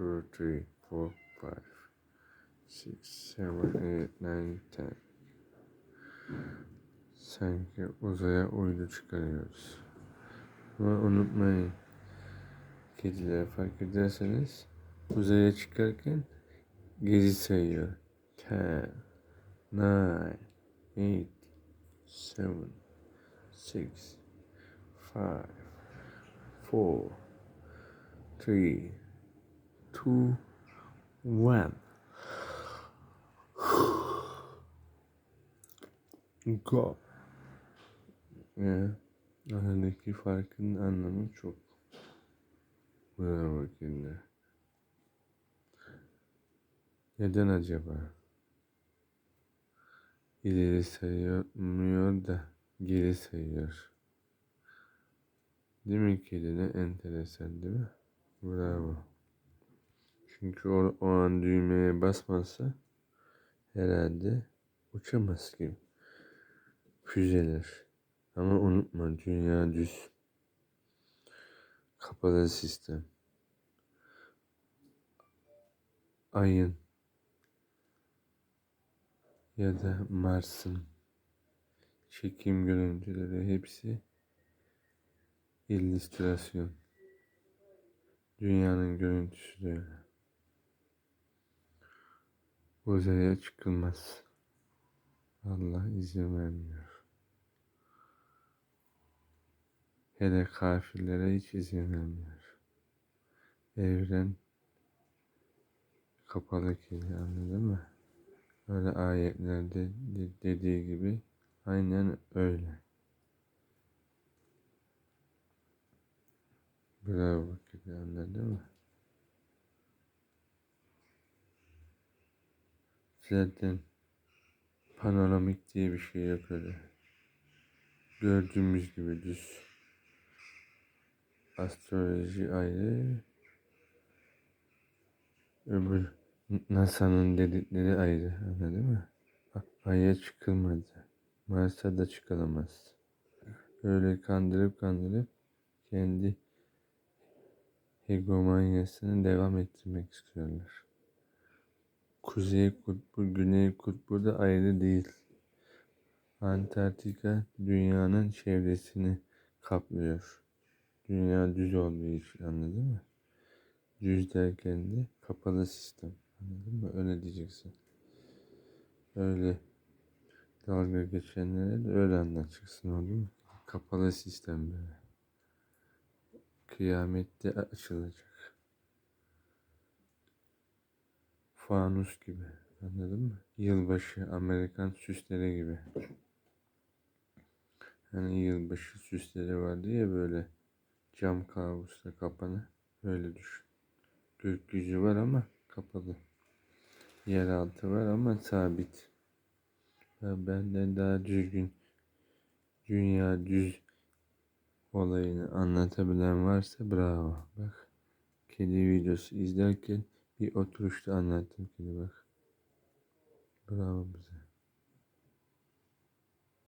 two, three, four, five, six, seven, eight, nine, ten. Sanki uzaya uydu çıkarıyoruz. Ama unutmayın. Kediler fark ederseniz uzaya çıkarken geri sayıyor. Ten, nine, eight, seven, six, five, four, three, two, one. Go. Ya, aradaki farkın anlamı çok. Bravo kediler. Neden acaba? İleri sayılmıyor da geri sayıyor. Değil mi kedi ne enteresan değil mi? Bravo. Çünkü o, o an düğmeye basmazsa herhalde uçamaz gibi. Füzeler. Ama unutma dünya düz. Kapalı sistem. Ayın ya da Mars'ın çekim görüntüleri hepsi illüstrasyon. Dünyanın görüntüsü de öyle. Uzaya çıkılmaz. Allah izin vermiyor. Hele kafirlere hiç izin vermiyor. Evren kapalı ki anladın mı? Öyle ayetlerde de- dediği gibi aynen öyle. Bravo gibi anladın mı? Zaten panoramik diye bir şey yok öyle. Gördüğümüz gibi düz. Astroloji ayrı. Öbür NASA'nın dedikleri ayrı anladın mı? A- Ay'a çıkılmadı. Mars'a da çıkılamaz. Öyle kandırıp kandırıp kendi hegemonyasını devam ettirmek istiyorlar. Kuzey kutbu, güney kutbu da ayrı değil. Antarktika dünyanın çevresini kaplıyor. Dünya düz olduğu için anladın mı? Düz derken de kapalı sistem. Anladın mı? Öyle diyeceksin. Öyle dalga geçenlere de öyle anlatacaksın oldu mu? Kapalı sistem böyle. Kıyamette açılacak. Fanus gibi. Anladın mı? Yılbaşı Amerikan süsleri gibi. Hani yılbaşı süsleri vardı ya böyle cam kabusla kapanı. Öyle düşün. Gökyüzü var ama kapalı. Yeraltı var ama sabit. Ya benden daha düzgün dünya düz olayını anlatabilen varsa bravo. Bak kedi videosu izlerken bir oturuşta anlattım bak. Bravo bize.